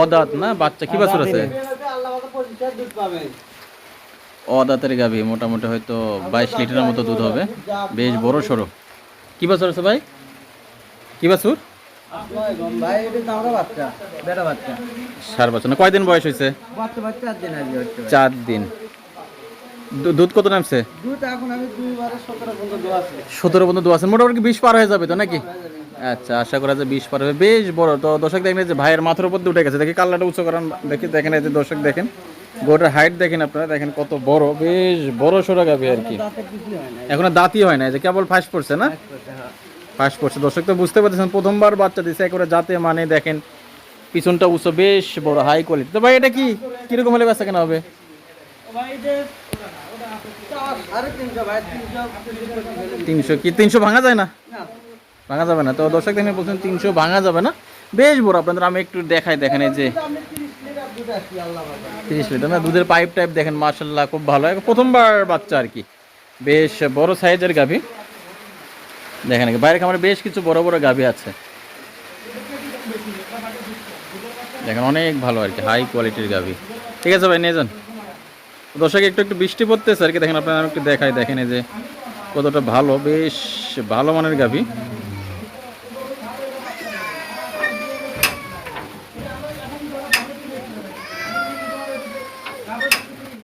অদাঁত না? বাচ্চা কি বাছুর আছে? অদাঁতের গাভী মোটামুটি হয়তো বাইশ লিটারের মতো দুধ হবে। বেশ বড় সড়ো কি বাছুর আছে ভাই? কি বাছুর? সার বাচ্চা না কয়দিন বয়স হয়েছে। চার দিন। দুধ কত নামছে? সতেরো পর্যন্ত দু আছে। মোটামুটি বিশ পার হয়ে যাবে তো নাকি? আচ্ছা আশা করা যায় বিশ পার হবে। বেশ বড়। তো দর্শক দেখেন যে ভাইয়ের মাথার উপর দিয়ে উঠে গেছে। দেখি কাল্লাটা উঁচু করান, দেখি, দেখেন, এই যে দর্শক দেখেন। গোটার হাইট দেখেন আপনারা, দেখেন কত বড়। বেশ বড় সড়ো গাভি আর কি। এখনও দাঁতই হয় না যে কেবল ফাঁস পড়ছে না। ফাঁস পড়ছে। দর্শক তো বুঝতে পারতেছেন, প্রথমবার বাচ্চা দিছে, একেবারে যাতে মানে দেখেন, পিছনটা উঁচু, বেশ বড় হাই কোয়ালিটি তো ভাই, এটা কি? কীরকম হলে বেচা কেনা হবে? তিনশো কি? তিনশো ভাঙা যায় না। ভাঙা যাবে না। তো দর্শক দেখেন বলছেন তিনশো ভাঙা যাবে না। বেশ বড়, আপনাদের আমি একটু দেখাই, দেখেন এই যে। তিরিশ লিটার না দুধের পাইপ টাইপ দেখেন মার্শাল্লাহ খুব ভালো। প্রথমবার বাচ্চা আর কি। বেশ বড় সাইজের গাভী। দেখেন বাইরে খামারে বেশ কিছু বড় বড় গাভী আছে। দেখেন, অনেক ভালো আর কি হাই কোয়ালিটির গাভী। ঠিক আছে ভাই, নিয়ে যান। দর্শক, একটু একটু বৃষ্টি পড়তেছে আর কি। দেখেন আপনারা একটু দেখাই, দেখেন এই যে কতটা ভালো, বেশ ভালো মানের গাভী।